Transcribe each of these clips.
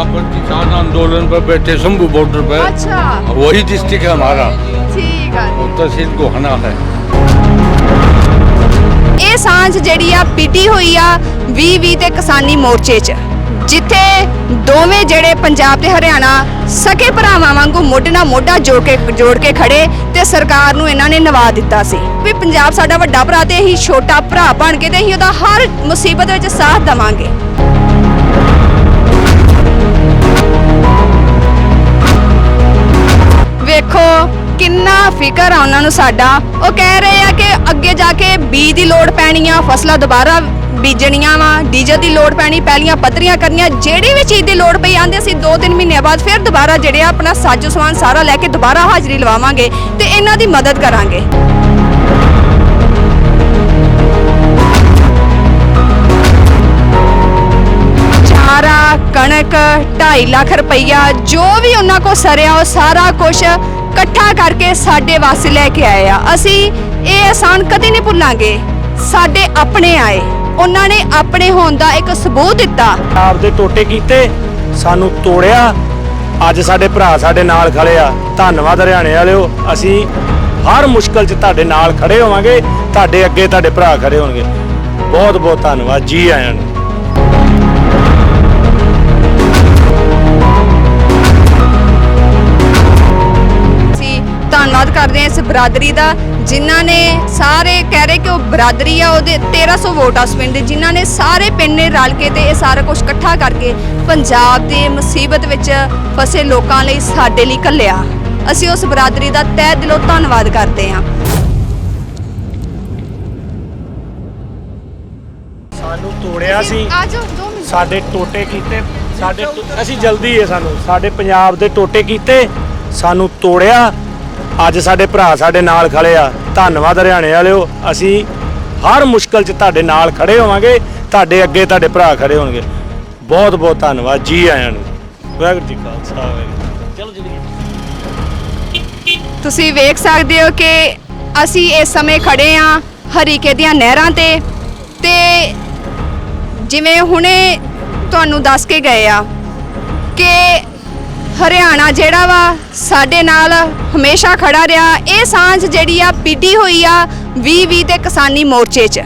जहाँ पर किसान आंदोलन पर बैठे शंभू बॉर्डर पर अच्छा वही डिस्ट्रिक्ट है हमारा ठीक है और तहसील गोहाना है ਇਹ ਸਾਂਝ ਜਿਹੜੀ ਆ ਪੀਟੀ ਹੋਈ ਆ 2020 ਤੇ ਕਿਸਾਨੀ ਮੋਰਚੇ 'ਚ ਜਿੱਥੇ ਦੋਵੇਂ ਜਿਹੜੇ ਪੰਜਾਬ ਤੇ ਹਰਿਆਣਾ ਸਕੇ ਭਰਾਵਾਂ ਵਾਂਗੂ ਮੋਢੇ ਨਾਲ ਮੋਢਾ ਜੋੜ ਕੇ ਜੋੜ ਕੇ ਖੜੇ ਤੇ ਸਰਕਾਰ ਨੂੰ ਇਹਨਾਂ ਨੇ ਨਵਾ ਦਿੱਤਾ ਸੀ ਵੀ ਪੰਜਾਬ ਸਾਡਾ ਵੱਡਾ ਭਰਾ ਤੇ ਅਸੀਂ ਛੋਟਾ ਭਰਾ ਬਣ ਕੇ ਤੇ ਅਸੀਂ ਉਹਦਾ ਹਰ ਮੁਸੀਬਤ ਵਿੱਚ ਸਾਥ ਦੇਵਾਂਗੇ ਵੇਖੋ, ਕਿੰਨਾ ਫਿਕਰ ਆ ਉਹਨਾਂ ਨੂੰ ਸਾਡਾ। ਉਹ ਕਹਿ ਰਹੇ ਆ ਕਿ ਅੱਗੇ ਜਾ ਕੇ ਬੀਜ ਦੀ ਲੋੜ ਪੈਣੀ ਆ ਫਸਲਾਂ ਦੁਬਾਰਾ ਬੀਜਣੀਆਂ ਵਾ ਡੀਜ਼ਲ ਦੀ ਲੋੜ ਪੈਣੀ, ਪਹਿਲੀਆਂ ਪੱਤਰੀਆਂ ਕਰਨੀਆਂ, ਜਿਹੜੀ ਵੀ ਚੀਜ਼ ਦੀ ਲੋੜ ਪਈ ਆਂਦੇ ਅਸੀਂ 2-3 ਮਹੀਨਿਆਂ ਬਾਅਦ ਫਿਰ ਦੁਬਾਰਾ ਜਿਹੜੇ ਆ ਆਪਣਾ ਸਾਜੋ ਸਮਾਨ ਸਾਰਾ ਲੈ ਕੇ ਦੁਬਾਰਾ ਹਾਜ਼ਰੀ ਲਵਾਵਾਂਗੇ ਤੇ ਇਹਨਾਂ ਦੀ ਮਦਦ ਕਰਾਂਗੇ। ਚਾਰਾ ਕਣਕ 2.5 ਲੱਖ ਰੁਪਈਆ, ਜੋ ਵੀ ਉਹਨਾਂ ਕੋ ਸਰਿਆ, ਉਹ ਸਾਰਾ ਕੁਝ ਇਕੱਠਾ ਕਰਕੇ ਸਾਡੇ ਵਾਸਤੇ ਲੈ ਕੇ ਆਏ ਆ। ਅਸੀਂ ਇਹ ਆਸਾਨ ਕਦੇ ਨਹੀਂ ਭੁੱਲਾਂਗੇ। ਸਾਡੇ ਆਪਣੇ ਆਏ। ਉਹਨਾਂ ਨੇ ਆਪਣੇ ਹੋਣ ਦਾ ਇੱਕ ਸਬੂਤ ਦਿੱਤਾ। ਆਪਦੇ ਟੋਟੇ ਕੀਤੇ, ਸਾਨੂੰ ਤੋੜਿਆ। ਅੱਜ ਸਾਡੇ ਭਰਾ ਸਾਡੇ ਨਾਲ ਖੜੇ ਆ। ਧੰਨਵਾਦ ਹਰਿਆਣੇ ਵਾਲਿਓ। ਅਸੀਂ ਹਰ ਮੁਸ਼ਕਲ 'ਚ ਤੁਹਾਡੇ ਨਾਲ ਖੜੇ ਹੋਵਾਂਗੇ। ਤੁਹਾਡੇ ਅੱਗੇ ਤੁਹਾਡੇ ਭਰਾ ਖੜੇ ਹੋਣਗੇ। ਬਹੁਤ ਬਹੁਤ ਧੰਨਵਾਦ। ਜੀ ਆਇਆਂ ਨੂੰ। ਧੰਨਵਾਦ ਕਰਦੇ ਹਾਂ ਇਸ ਬਰਾਦਰੀ ਦਾ ਜਿਨ੍ਹਾਂ ਨੇ ਸਾਰੇ ਕਹਿ ਰਹੇ ਕਿ ਉਹ ਬਰਾਦਰੀ ਆ ਉਹਦੇ 1300 ਵੋਟ ਆ ਉਸ ਪਿੰਡ ਦੇ ਜਿਨ੍ਹਾਂ ਨੇ ਸਾਰੇ ਪਿੰਡ ਨੇ ਰਲ ਕੇ ਤੇ ਇਹ ਸਾਰਾ ਕੁਝ ਇਕੱਠਾ ਕਰਕੇ ਪੰਜਾਬ ਦੇ ਮੁਸੀਬਤ ਵਿੱਚ ਫਸੇ ਲੋਕਾਂ ਲਈ ਸਾਡੇ ਲਈ ਘੱਲਿਆ। ਅਸੀਂ ਉਸ ਬਰਾਦਰੀ ਦਾ ਤਹਿ ਦਿਲੋਂ ਧੰਨਵਾਦ ਕਰਦੇ ਹਾਂ। ਸਾਨੂੰ ਤੋੜਿਆ ਸੀ। ਆਜੋ 2 ਮਿੰਟ। ਸਾਡੇ ਟੋਟੇ ਕੀਤੇ। ਸਾਡੇ ਅਸੀਂ ਜਲਦੀ ਹੈ ਸਾਨੂੰ ਸਾਡੇ ਪੰਜਾਬ ਦੇ ਟੋਟੇ ਕੀਤੇ। ਸਾਨੂੰ ਤੋੜਿਆ। ਅੱਜ ਸਾਡੇ ਭਰਾ ਸਾਡੇ ਨਾਲ ਖੜੇ ਆ। ਧੰਨਵਾਦ ਹਰਿਆਣੇ ਵਾਲਿਓ। ਅਸੀਂ ਹਰ ਮੁਸ਼ਕਲ 'ਚ ਤੁਹਾਡੇ ਨਾਲ ਖੜੇ ਹੋਵਾਂਗੇ। ਤੁਹਾਡੇ ਅੱਗੇ ਤੁਹਾਡੇ ਭਰਾ ਖੜੇ ਹੋਣਗੇ। ਬਹੁਤ ਬਹੁਤ ਧੰਨਵਾਦ ਜੀ ਆਇਆਂ ਨੂੰ। ਵਾਹਿਗੁਰੂ ਜੀ ਕਾ ਖਾਲਸਾ ਵਾਹਿਗੁਰੂ ਚਲੋ ਜੀ। ਤੁਸੀਂ ਵੇਖ ਸਕਦੇ ਹੋ ਕਿ ਅਸੀਂ ਇਸ ਸਮੇਂ ਖੜੇ ਆ ਹਰੀਕੇ ਦੀਆਂ ਨਹਿਰਾਂ ਤੇ। ਤੇ ਜਿਵੇਂ ਹੁਣੇ ਤੁਹਾਨੂੰ ਦੱਸ ਕੇ ਗਏ ਆ ਕਿ ਹਰਿਆਣਾ ਜਿਹੜਾ ਵਾ, ਸਾਡੇ ਨਾਲ ਹਮੇਸ਼ਾ ਖੜਾ ਰਿਹਾ। ਇਹ ਸਾਂਝ ਜਿਹੜੀ ਆ, ਪੀਟੀ ਹੋਈ ਆ 2020 ਤੇ ਕਿਸਾਨੀ ਮੋਰਚੇ 'ਚ।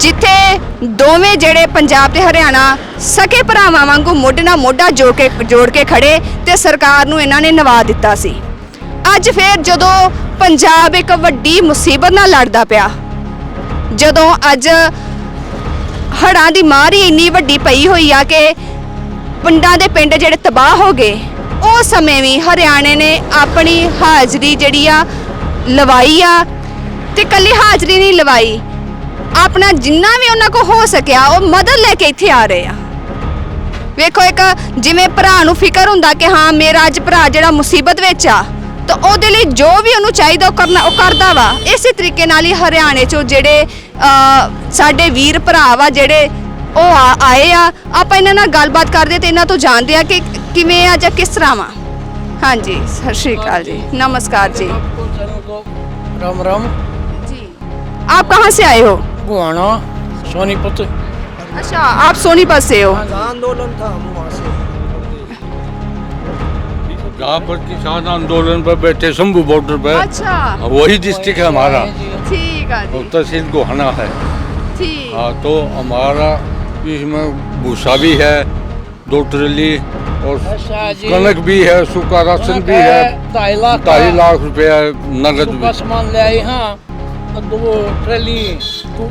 ਜਿੱਥੇ ਦੋਵੇਂ ਜਿਹੜੇ ਪੰਜਾਬ ਤੇ ਹਰਿਆਣਾ ਸਕੇ ਭਰਾਵਾਂ ਵਾਂਗੂ ਮੋਢੇ ਨਾਲ ਮੋਢਾ ਜੋੜ ਕੇ ਜੋੜ ਕੇ ਖੜੇ ਤੇ ਸਰਕਾਰ ਨੂੰ ਇਹਨਾਂ ਨੇ ਨਵਾ ਦਿੱਤਾ ਸੀ। ਅੱਜ ਫੇਰ ਜਦੋਂ ਪੰਜਾਬ ਇੱਕ ਵੱਡੀ ਮੁਸੀਬਤ ਨਾਲ ਲੜਦਾ ਪਿਆ, ਜਦੋਂ ਅੱਜ ਹੜ੍ਹਾਂ ਦੀ ਮਾਰ ਹੀ ਇੰਨੀ ਵੱਡੀ ਪਈ ਹੋਈ ਆ ਕਿ ਪਿੰਡਾਂ ਦੇ ਪਿੰਡ ਜਿਹੜੇ ਤਬਾਹ ਹੋ ਗਏ ਉਹ ਸਮੇਂ ਵੀ ਹਰਿਆਣੇ ਨੇ ਆਪਣੀ ਹਾਜ਼ਰੀ ਜਿਹੜੀ ਆ ਲਵਾਈ ਆ ਤੇ ਕੱਲੀ ਹਾਜ਼ਰੀ ਨਹੀਂ ਲਵਾਈ। ਆਪਣਾ ਜਿੰਨਾ ਵੀ ਉਹਨਾਂ ਕੋ ਹੋ ਸਕਿਆ ਉਹ ਮਦਦ ਲੈ ਕੇ ਇੱਥੇ ਆ ਰਹੇ ਆ। ਵੇਖੋ ਇੱਕ ਜਿਵੇਂ ਭਰਾ ਨੂੰ ਫਿਕਰ ਹੁੰਦਾ ਕਿ ਹਾਂ ਮੇਰਾ ਅੱਜ ਭਰਾ ਜਿਹੜਾ ਮੁਸੀਬਤ ਵਿੱਚ ਆ ਤਾਂ ਉਹਦੇ ਲਈ ਜੋ ਵੀ ਉਹਨੂੰ ਚਾਹੀਦਾ ਉਹ ਕਰਨਾ ਉਹ ਕਰਦਾ ਵਾ। ਇਸੇ ਤਰੀਕੇ ਨਾਲ ਹੀ ਹਰਿਆਣੇ ਚੋਂ ਜਿਹੜੇ ਅ, ਸਾਡੇ ਵੀਰ ਭਰਾ ਵਾ ਜਿਹੜੇ ਉਹ ਆ- ਆਏ ਆ। ਆਪਾਂ ਇਹਨਾਂ ਨਾਲ ਗੱਲਬਾਤ ਕਰਦੇ ਤੇ ਇਹਨਾਂ ਤੋਂ ਜਾਣਦੇ ਆ ਕਿ ਕਿਵੇਂ ਆ ਜਾਂ ਕਿਸ ਤਰ੍ਹਾਂ ਵਾ ਹਾਂਜੀ ਸਤਿ ਸ਼੍ਰੀ ਅਕਾਲ ਜੀ ਨਮਸਕਾਰ ਜੀ राम राम जी आप कहाँ से आए हो गुहाना सोनीपत अच्छा आप सोनीपत से हो आंदोलन था हम वहाँ से जहाँ पर किसान आंदोलन पर बैठे शंभू बॉर्डर पर अच्छा वही डिस्ट्रिक्ट है हमारा ठीक है और तहसील गोहाना है ठीक हाँ तो हमारा इसमें भूसा भी है दो ट्रली और अच्छा जी। कनक भी है सूखा राशन भी है ढाई लाख ढाई लाख रुपया नगद सूखा भी सामान ले आई हाँ दो ट्रेली तू-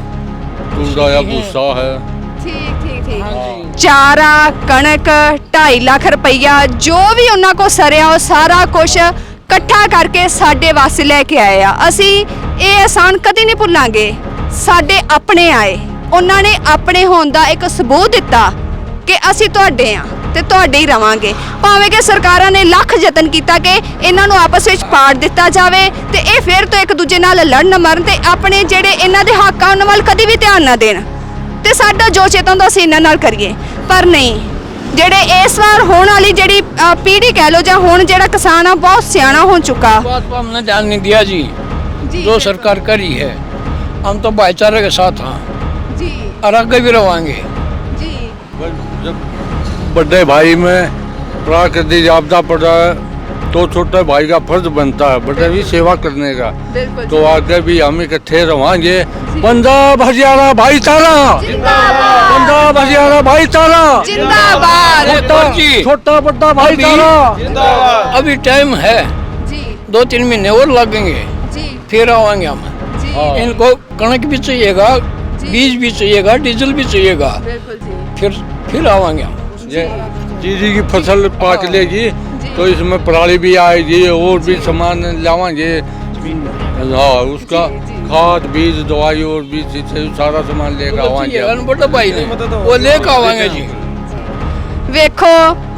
टूडा या भूसा है ठीक ठीक ठीक हाँ जी ਚਾਰਾ ਕਣਕ 2.5 ਲੱਖ ਰੁਪਈਆ ਜੋ ਵੀ ਉਹਨਾਂ ਕੋ ਸਰਿਆ ਉਹ ਸਾਰਾ ਕੁਝ ਇਕੱਠਾ ਕਰਕੇ ਸਾਡੇ ਵਾਸਤੇ ਲੈ ਕੇ ਆਏ ਆ ਅਸੀਂ ਇਹ ਆਸਾਨ ਕਦੇ ਨਹੀਂ ਭੁੱਲਾਂਗੇ ਸਾਡੇ ਆਪਣੇ ਆਏ ਉਹਨਾਂ ਨੇ ਆਪਣੇ ਹੋਣ ਦਾ ਇੱਕ ਸਬੂਤ ਦਿੱਤਾ ਕਿ ਅਸੀਂ ਤੁਹਾਡੇ ਆ ਤੇ ਤੁਹਾਡੇ ਹੀ ਰਵਾਂਗੇ ਭਾਵੇਂ ਕਿ ਸਰਕਾਰਾਂ ਨੇ ਲੱਖ ਯਤਨ ਕੀਤਾ ਕਿ ਇਹਨਾਂ ਨੂੰ ਆਪਸ ਵਿੱਚ ਪਾੜ ਦਿੱਤਾ ਜਾਵੇ ਤੇ ਇਹ ਫਿਰ ਤੋਂ ਇੱਕ ਦੂਜੇ ਨਾਲ ਲੜਨ ਮਰਨ ਤੇ ਆਪਣੇ ਜਿਹੜੇ ਇਹਨਾਂ ਦੇ ਹੱਕ ਆ ਉਹਨਾਂ ਵੱਲ ਕਦੀ ਵੀ ਧਿਆਨ ਨਾ ਦੇਣ ਤੇ ਸਾਡਾ ਜੋ ਚੇਤਨ ਦਾ ਅਸੀਂ ਇਹਨਾਂ ਨਾਲ ਕਰੀਏ ਪਰ ਨਹੀਂ ਜਿਹੜੇ ਇਸ ਵਾਰ ਹੋਣ ਵਾਲੀ ਜਿਹੜੀ ਅ, ਪੀੜ੍ਹੀ ਕਹਿ ਲੋ ਜਾਂ ਹੁਣ ਜਿਹੜਾ ਕਿਸਾਨ ਆ ਬਹੁਤ ਸਿਆਣਾ ਹੋ ਚੁੱਕਾ बात को हमने ध्यान नहीं दिया जी जो सरकार करी है हम तो भाईचारे के साथ हैं ਜੀ और आगे भी रवांगे ਜੀ जब बड़े भाई में प्राकृतिक आपदा पड़ा तो छोटे भाई का फ़र्ज़ बनता है बड़े भी सेवा करने का। तो आगे भी हम इकट्ठे रहेंगे पंजाब हरियाणा भाई तारा। पंजाब हरियाणा भाई तारा। छोटा बड़ा भाई तारा। अभी टाइम है। दो तीन महीने और लगेंगे। फिर आवाएँगे हम। हाँ। इनको कणक भी चाहिएगा बीज भी चाहिएगा डीजल भी चाहिएगा। फिर फिर आवाएँगे हम। चीजी की फसल पाक लेगी जी। तो इसमें पराली भी आएगी और भी सामान लावांगे हाँ उसका जी, जी। खाद बीज दवाई और भी चीज़ें सारा सामान लेकर आवांगे चाहिएगा बड़ा भाई ने वो लेकर आवाएंगे जी ਵੇਖੋ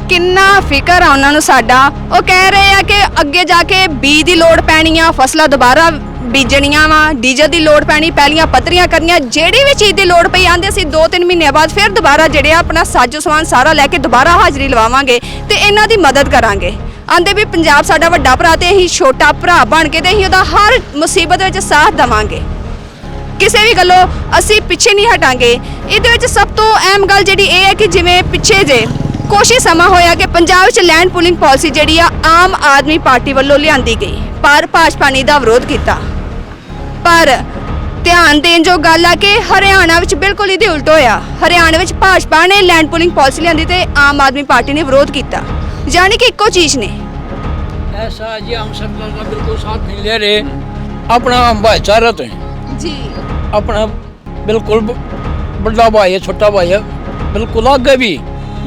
ਕਿੰਨਾ ਫਿਕਰ ਆ ਉਹਨਾਂ ਨੂੰ ਸਾਡਾ ਉਹ ਕਹਿ ਰਹੇ ਆ ਕਿ ਅੱਗੇ ਜਾ ਕੇ ਬੀਜ ਦੀ ਲੋੜ ਪੈਣੀ ਆ ਫਸਲਾਂ ਦੁਬਾਰਾ ਬੀਜਣੀਆਂ ਵਾ। ਡੀਜ਼ਲ ਦੀ ਲੋੜ ਪੈਣੀ, ਪਹਿਲੀਆਂ ਪੱਤਰੀਆਂ ਕਰਨੀਆਂ। ਜਿਹੜੀ ਵੀ ਚੀਜ਼ ਦੀ ਲੋੜ ਪਈ ਆਂਦੇ ਅਸੀਂ 2-3 ਮਹੀਨਿਆਂ ਬਾਅਦ ਫਿਰ ਦੁਬਾਰਾ ਜਿਹੜੇ ਆ ਆਪਣਾ ਸਾਜੋ ਸਮਾਨ ਸਾਰਾ ਲੈ ਕੇ ਦੁਬਾਰਾ ਹਾਜ਼ਰੀ ਲਵਾਵਾਂਗੇ ਤੇ ਇਹਨਾਂ ਦੀ ਮਦਦ ਕਰਾਂਗੇ। ਆਂਦੇ ਵੀ ਪੰਜਾਬ ਸਾਡਾ ਵੱਡਾ ਭਰਾ ਤੇ ਅਸੀਂ ਛੋਟਾ ਭਰਾ ਬਣ ਕੇ ਤੇ ਅਸੀਂ ਉਹਦਾ ਹਰ ਮੁਸੀਬਤ ਵਿੱਚ ਸਾਥ ਦੇਵਾਂਗੇ। ਕਿਸੇ ਵੀ ਗੱਲੋਂ ਅਸੀਂ ਪਿੱਛੇ ਨਹੀਂ ਹਟਾਂਗੇ। ਇਹਦੇ ਵਿੱਚ ਸਭ ਤੋਂ ਅਹਿਮ ਗੱਲ ਜਿਹੜੀ ਇਹ ਹੈ ਕਿ ਜਿਵੇਂ ਪਿੱਛੇ ਜੇ ਕੋਸ਼ਿਸ਼ ਸਮਾਂ ਹੋਇਆ ਕਿ ਪੰਜਾਬ ਵਿੱਚ ਲੈਂਡ ਪੂਲਿੰਗ ਪਾਲਿਸੀ ਜਿਹੜੀ ਆ ਆਮ ਆਦਮੀ ਪਾਰਟੀ ਵੱਲੋਂ ਲਿਆਂਦੀ ਗਈ। ਪਰ ਭਾਜਪਾ ਨੇ ਦਾ ਵਿਰੋਧ ਕੀਤਾ। ਪਰ ਧਿਆਨ ਦੇਣ ਜੋ ਗੱਲ ਆ ਕਿ ਹਰਿਆਣਾ ਵਿੱਚ ਬਿਲਕੁਲ ਇਹਦੇ ਉਲਟ ਹੋਇਆ ਹਰਿਆਣਾ ਵਿੱਚ ਭਾਜਪਾ ਨੇ ਲੈਂਡ ਪੂਲਿੰਗ ਪਾਲਿਸੀ ਲਿਆਂਦੀ ਤੇ ਆਮ ਆਦਮੀ ਪਾਰਟੀ ਨੇ ਵਿਰੋਧ ਕੀਤਾ ਯਾਨੀ ਕਿ ਇੱਕੋ ਚੀਜ਼ ਨੇ ऐसा जी हम सरकार का बिल्कुल साथ नहीं ले रहे अपना हम भाईचारा तो है ਜੀ अपना बिल्कुल ब- बड़ा भाई है छोटा भाई है बिल्कुल आगे भी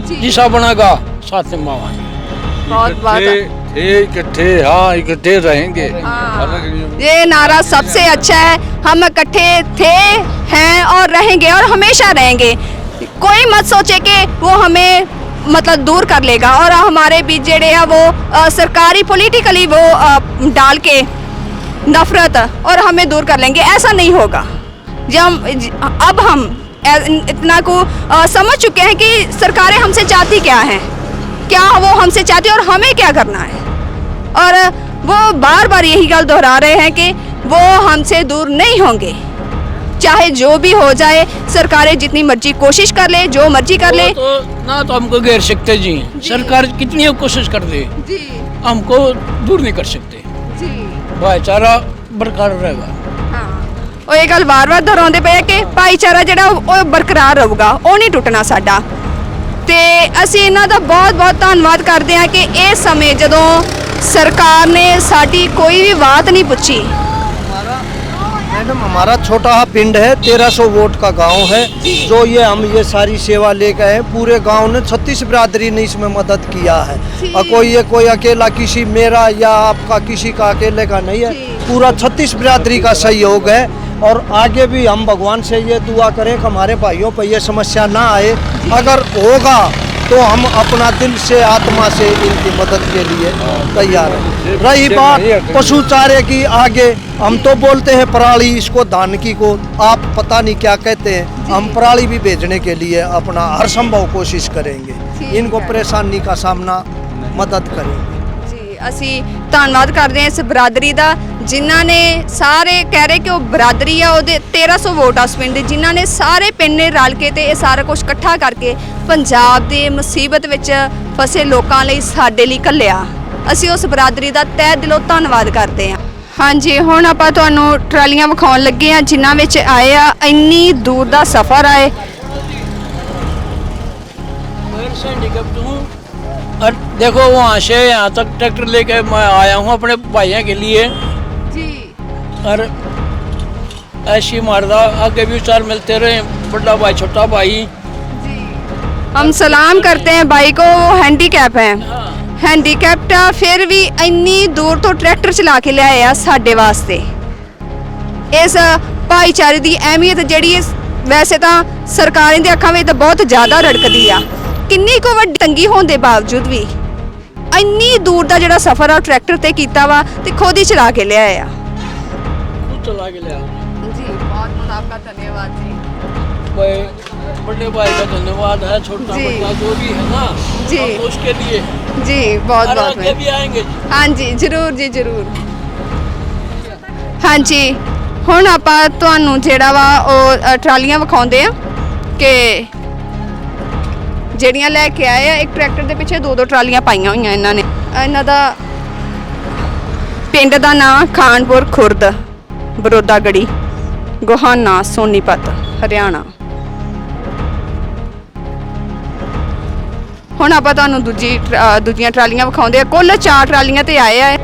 ਜੀ जिसा बनेगा साथ में आवाएंगे ਬਹੁਤ ਬਹੁਤ इकट्ठे थे इकट्ठे हाँ इकट्ठे रहेंगे हाँ। अलग नहीं ये नारा सबसे अच्छा है। हम इकट्ठे थे हैं और रहेंगे और हमेशा रहेंगे। कोई मत सोचे कि वो हमें मतलब दूर कर लेगा और हमारे बीच जेड़े है वो अ, सरकारी पॉलिटिकली वो अ, डाल के नफरत और हमें दूर कर लेंगे। ऐसा नहीं होगा। जब अब हम इतना को अ, समझ चुके हैं कि सरकारें हमसे चाहती क्या हैं। क्या वो हमसे चाहती और हमें क्या करना है? और वो बार बार यही गल दोहरा रहे हैं कि वो हमसे दूर नहीं होंगे चाहे जो भी हो जाए सरकारें जितनी मर्जी कोशिश कर ले जो मर्जी कर ले वो तो ना तो हमको घेर सकते जी सरकार कितनी कोशिश कर दे जी हमको दूर नहीं कर सकते जी भाईचारा बरकरार रहेगा ਹਾਂ ਉਹ ਇਹ ਗੱਲ ਵਾਰ-ਵਾਰ ਦੁਹਰਾਉਂਦੇ ਪਏ ਆ ਕਿ ਭਾਈਚਾਰਾ ਜਿਹੜਾ ਉਹ ਉਹ ਬਰਕਰਾਰ ਰਹੂਗਾ ਉਹ ਨਹੀਂ ਟੁੱਟਣਾ ਸਾਡਾ ਤੇ ਅਸੀਂ ਇਹਨਾਂ ਦਾ ਬਹੁਤ-ਬਹੁਤ ਧੰਨਵਾਦ ਕਰਦੇ ਹਾਂ ਕਿ ਇਹ ਸਮੇਂ ਜਦੋਂ ਸਰਕਾਰ ਨੇ ਸਾਡੀ ਕੋਈ ਵੀ ਬਾਤ नहीं ਪੁੱਛੀ मैडम हमारा छोटा सा पिंड है तेरह सौ वोट का गांव है जो ये हम ये सारी सेवा लेकर हैं पूरे गांव ने छत्तीस बिरादरी ने इसमें मदद किया है और कोई ये कोई अकेला किसी मेरा या आपका किसी का अकेले का नहीं है पूरा छत्तीस बिरादरी का सहयोग है और आगे भी हम भगवान से ये दुआ करें कि हमारे भाइयों पर ये समस्या ना आए अगर होगा तो हम अपना दिल से आत्मा से इनकी मदद के लिए तैयार हैं रही बात पशु चारे की आगे हम तो बोलते हैं पराली इसको धान की को आप पता नहीं क्या कहते हैं हम पराली भी भेजने के लिए अपना हर संभव कोशिश करेंगे इनको परेशानी का सामना मदद करेंगे ਜੀ ਅਸੀਂ ਧੰਨਵਾਦ ਕਰਦੇ ਹਾਂ ਇਸ ਬਰਾਦਰੀ ਦਾ ਜਿਨ੍ਹਾਂ ਨੇ ਸਾਰੇ ਕਹਿ ਰਹੇ ਕਿ ਉਹ ਬਰਾਦਰੀ ਆ ਉਹਦੇ 1300 ਵੋਟ ਆ ਉਸ ਪਿੰਡ ਦੇ ਜਿਨ੍ਹਾਂ ਨੇ ਸਾਰੇ ਪਿੰਡ ਨੇ ਰਲ ਕੇ ਤੇ ਇਹ ਸਾਰਾ ਕੁਝ ਇਕੱਠਾ ਕਰਕੇ ਪੰਜਾਬ ਦੇ ਮੁਸੀਬਤ ਵਿੱਚ ਫਸੇ ਲੋਕਾਂ ਲਈ ਸਾਡੇ ਲਈ ਘੱਲਿਆ ਅਸੀਂ ਉਸ ਬਰਾਦਰੀ ਦਾ ਤਹਿ ਦਿਲੋਂ ਧੰਨਵਾਦ ਕਰਦੇ ਹਾਂ ਹਾਂਜੀ ਹੁਣ ਆਪਾਂ ਤੁਹਾਨੂੰ ਟਰਾਲੀਆਂ ਵਿਖਾਉਣ ਲੱਗੇ ਆ ਜਿਨ੍ਹਾਂ ਵਿੱਚ ਆਏ ਆ ਇੰਨੀ ਦੂਰ ਦਾ ਸਫ਼ਰ ਆਏ मैं से निकलता हूँ और देखो वहाँ से यहाँ तक ट्रैक्टर लेके मैं आया हूँ अपने भाइयों के लिए ਜੀ और ऐसी मारदा आगे भी चार मिलते रहे बड़ा भाई छोटा भाई हम सलाम करते हैं भाई को वो हैंडीकैप है ਹੈਂਡੀਕੈਪਟ ਆ ਫਿਰ ਵੀ ਇੰਨੀ ਦੂਰ ਤੋਂ ਟਰੈਕਟਰ ਚਲਾ ਕੇ ਲਿਆਏ ਆ ਸਾਡੇ ਵਾਸਤੇ ਇਸ ਭਾਈਚਾਰੇ ਦੀ ਅਹਿਮੀਅਤ ਜਿਹੜੀ ਇਸ ਵੈਸੇ ਤਾਂ ਸਰਕਾਰਾਂ ਦੀ ਅੱਖਾਂ ਵਿੱਚ ਤਾਂ ਬਹੁਤ ਜ਼ਿਆਦਾ ਰੜਕਦੀ ਆ ਕਿੰਨੀ ਕੁ ਵੱਡੀ ਤੰਗੀ ਹੋਣ ਦੇ ਬਾਵਜੂਦ ਵੀ ਇੰਨੀ ਦੂਰ ਦਾ ਜਿਹੜਾ ਸਫ਼ਰ ਆ ਉਹ ਟਰੈਕਟਰ ਤੇ ਕੀਤਾ ਵਾ ਤੇ ਖੁਦ ਹੀ ਚਲਾ ਕੇ ਲਿਆਏ ਆ खुद चला के लिया ਜੀ ਬਹੁਤ ਬਹੁਤ ਆਪਕਾ ਧੰਨਵਾਦ ਜੀ भाई बड़े भाई का धन्यवाद है छोटा जी। बड़ा जो भी है ना जी। हम उसके लिए ਜੀ ਬਹੁਤ और ਬਹੁਤ आगे भी आएंगे जी ਹਾਂਜੀ ਜ਼ਰੂਰ ਜੀ ਜ਼ਰੂਰ ਹਾਂਜੀ ਹੁਣ ਆਪਾਂ ਤੁਹਾਨੂੰ ਜਿਹੜਾ ਵਾ ਉਹ ਅ, ਟਰਾਲੀਆਂ ਵਿਖਾਉਂਦੇ ਆ ਕਿ ਜਿਹੜੀਆਂ ਲੈ ਕੇ ਆਏ ਆ ਇੱਕ ਟਰੈਕਟਰ ਦੇ ਪਿੱਛੇ ਦੋ ਦੋ ਟਰਾਲੀਆਂ ਪਾਈਆਂ ਹੋਈਆਂ ਇਹਨਾਂ ਨੇ ਇਹਨਾਂ ਦਾ ਪਿੰਡ ਦਾ ਨਾਂ ਖਾਨਪੁਰ ਖੁਰਦ ਬਰੋਦਾਗੜੀ, ਗੋਹਾਨਾ, ਸੋਨੀਪਤ, ਹਰਿਆਣਾ। ਹੁਣ ਆਪਾਂ ਤੁਹਾਨੂੰ ਦੂਜੀ ਟਰ- ਦੂਜੀਆਂ ਟਰਾਲੀਆਂ ਵਿਖਾਉਂਦੇ ਆ ਕੁੱਲ ਚਾਰ ਟਰਾਲੀਆਂ ਤੇ ਆਏ ਆ